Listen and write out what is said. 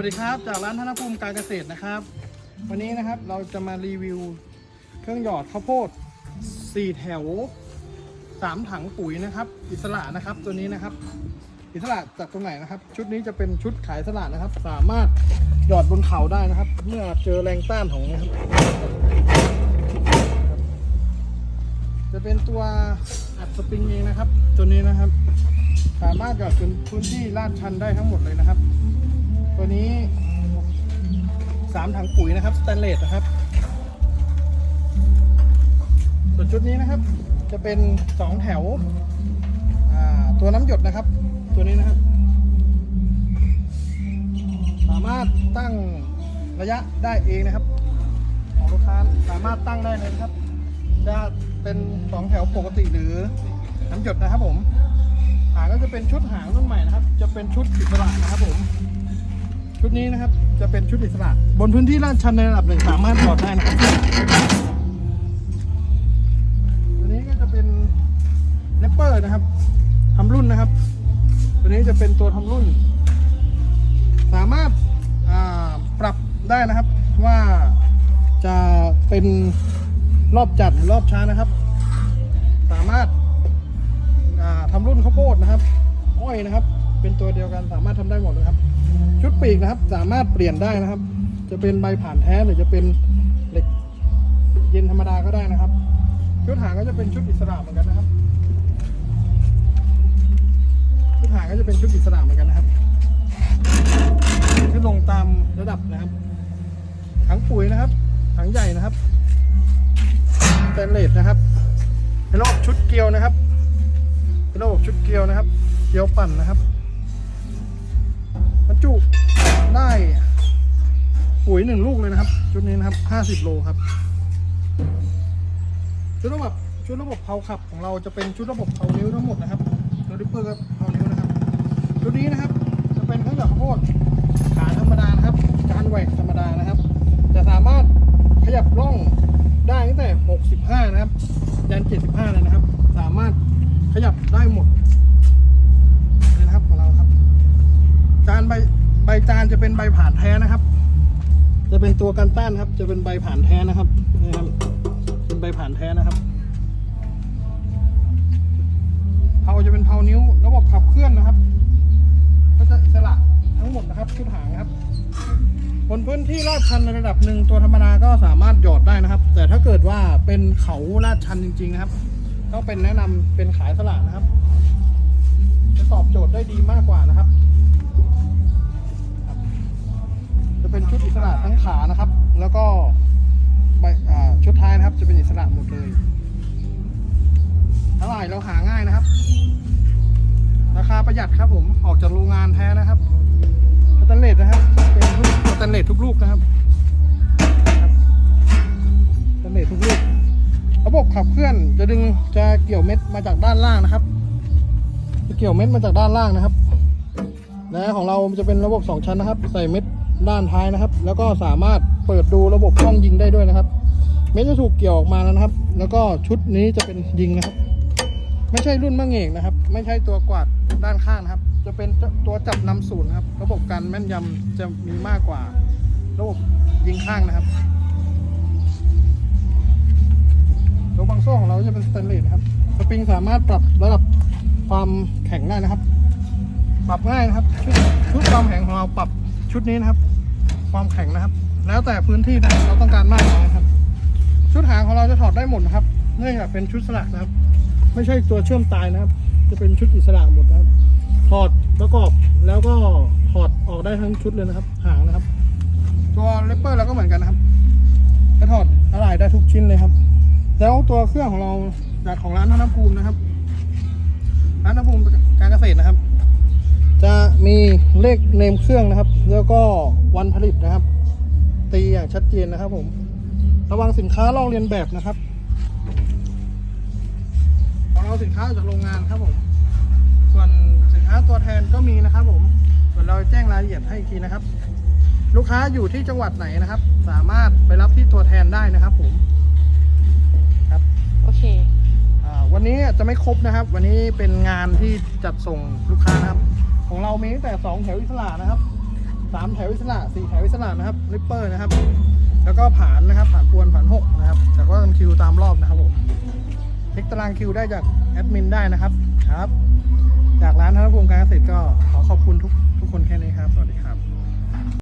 วัสดีครับ จากร้านธนภูมิการเกษตรนะครับ วันนี้นะครับเราจะมารีวิวเครื่องหยอดข้าวโพด4แถว3ถังปุ๋ยนะครับ อิสระนะครับตัวนี้นะครับ อิสระจากตรงไหนนะครับ ชุดนี้จะเป็นชุดขายอิสระนะครับ สามารถหยอดบนเขาได้นะครับ เมื่อเจอแรงต้านของนะครับ จะเป็นตัวอัดสปริงเองนะครับ ตัวนี้นะครับ สามารถหยอดเป็นพื้นที่ลาดชันได้ทั้งหมดเลยนะครับ ตัวนี้สามถังปุ๋ยนะครับสแตนเลสนะครับ ส่วนชุดนี้นะครับ จะเป็นสองแถวตัวน้ำหยดนะครับ ตัวนี้นะครับ สามารถตั้งระยะได้เองนะครับของลูกค้าสามารถตั้งได้เลยนะครับ จะเป็นสองแถวปกติหรือน้ำหยดนะครับผมหางก็จะเป็นชุดหางรุ่นใหม่นะครับ จะเป็นชุดอิสระนะครับผม ชุดนี้นะครับจะเป็นชุดอิสระบนพื้นที่ลาดชันในระดับหนึ่งสามารถถอดได้นะครับตัวนี้ก็จะเป็นเนปเปอร์นะครับทำรุ่นนะครับ ตัวนี้จะเป็นตัวทำรุ่น สามารถาปรับได้นะครับว่าจะเป็นรอบจัดหรือรอบช้านะครับ สามารถาทำรุ่นข้าวโพดนะครับอ้อยนะครับ เป็นตัวเดียวกันสามารถทำได้หมดนะครับ ชุดปีกนะครับ สามารถเปลี่ยนได้นะครับ จะเป็นใบผ่านแท้หรือจะเป็นเหล็กเย็นธรรมดาก็ได้นะครับ ชุดหางก็จะเป็นชุดอิสระเหมือนกันนะครับ ชุดหางก็จะเป็นชุดอิสระเหมือนกันนะครับขึ้นลงตามระดับนะครับถังปุ๋ยนะครับถังใหญ่นะครับสแตนเลสนะครับเป็นรอบชุดเกลียวนะครับเป็นระบบชุดเกลียวนะครับ เกลียวปั่นนะครับ ยหนึ่งลูกเลยนะครับ ชุดนี้นะครับห้าสิบโลครับ ชุดระบบชุดระบบเพาขับของเราจะเป็นชุดระบบเพานิ้วทั้งหมดนะครับโดยดิปเปอร์ก็เพานิ้วนะครับ ชุดนี้นะครับ จะเป็นเครื่องหยอดข้าวโพดขาธรรมดานะครับ การแหวกธรรมดานะครับ จะสามารถขยับร่องได้ตั้งแต่65นะครับ ยัน75เลยนะครับ สามารถขยับได้หมดเลยนะครับของเราครับ จานใบใบจานจะเป็นใบผ่านแท้นะครับ จะเป็นตัวกันต้านครับ จะเป็นใบผ่านแท้นะครับนี่ครับเป็นใบผ่านแท้นะครับเผาจะเป็นเผานิ้วระบบขับเคลื่อนนะครับ ก็จะอิสระทั้งหมดนะครับชุดหางนครับ บนพื้นที่ลาดชันในระดับหนึ่งตัวธรรมดาก็สามารถหยอดได้นะครับ แต่ถ้าเกิดว่าเป็นเขาลาดชันจริง ๆ นะครับ ก็เป็นแนะนำเป็นขายสลากนะครับ จะตอบโจทย์ได้ดีมาก ขานะครับ แล้วก็ใบชุดท้ายนะครับ จะเป็นอิสระหมดเลยเท่าไหร่เราหาง่ายนะครับ ราคาประหยัดครับผมออกจากโรงงานแท้นะครับสแตนเลสนะครับ เป็นทุกสแตนเลสทุกลูกนะครับสแตนเลสทุกลูก ระบบขับเคลื่อนจะดึงจะเกี่ยวเม็ดมาจากด้านล่างนะครับ จะเกี่ยวเม็ดมาจากด้านล่างนะครับและของเราจะเป็นระบบสองชั้นนะครับ ใส่เม็ด ด้านท้ายนะครับ แล้วก็สามารถเปิดดูระบบช่องยิงได้ด้วยนะครับ เม็ดจะถูกเกี่ยวออกมาแล้วนะครับ แล้วก็ชุดนี้จะเป็นยิงนะครับ ไม่ใช่รุ่นมะเหงกนะครับ ไม่ใช่ตัวกวาดด้านข้างนะครับ จะเป็นตัวจับนำศูนย์ครับ ระบบการแม่นยำจะมีมากกว่า ระบบยิงข้างนะครับตัวบางโซ่ของเราจะเป็นสแตนเลสครับสปริงสามารถปรับระดับความแข็งได้นะครับ ปรับง่ายนะครับชุดความแข็งของเราปรับ ชุดนี้นะครับ ความแข็งนะครับ แล้วแต่พื้นที่นะเราต้องการมากน้อยครับ ชุดหางของเราจะถอดได้หมดนะครับเนื่องจากเป็นชุดสลักนะครับ ไม่ใช่ตัวเชื่อมตายนะครับ จะเป็นชุดอิสระหมดนะครับ ถอดประกอบแล้วก็ถอดออกได้ทั้งชุดเลยนะครับ หางนะครับ ตัวเลปเปอร์เราก็เหมือนกันนะครับจะถอดอะไหล่ได้ทุกชิ้นเลยครับ แล้วตัวเครื่องของเราจากของร้านธนภูมินะครับร้านธนภูมิการเกษตรนะครับ จะมีเลขเนมเครื่องนะครับ แล้วก็วันผลิตนะครับ ตีอย่างชัดเจนนะครับผม ระวังสินค้าลอกเลียนแบบนะครับของเราสินค้าจากโรงงานครับผม ส่วนสินค้าตัวแทนก็มีนะครับผมส่วนเราแจ้งรายละเอียดให้อีกทีนะครับ ลูกค้าอยู่ที่จังหวัดไหนนะครับ สามารถไปรับที่ตัวแทนได้นะครับผมครับโอเคอ่าวันนี้จะไม่ครบนะครับ วันนี้เป็นงานที่จัดส่งลูกค้านะครับ ของเรามีตั้งแต่สองแถวอิสระนะครับสามแถวอิสระสี่แถวอิสระนะครับริปเปอร์นะครับ แล้วก็ผานนะครับผานปวนผานหกนะครับแต่ก็ทำคิวตามรอบนะครับผมเช็คตารางคิวได้จากแอดมินได้นะครับครับ จากร้านธนภูมิการเกษตรก็ขอขอบคุณทุกทุกคนแค่นี้ครับ สวัสดีครับ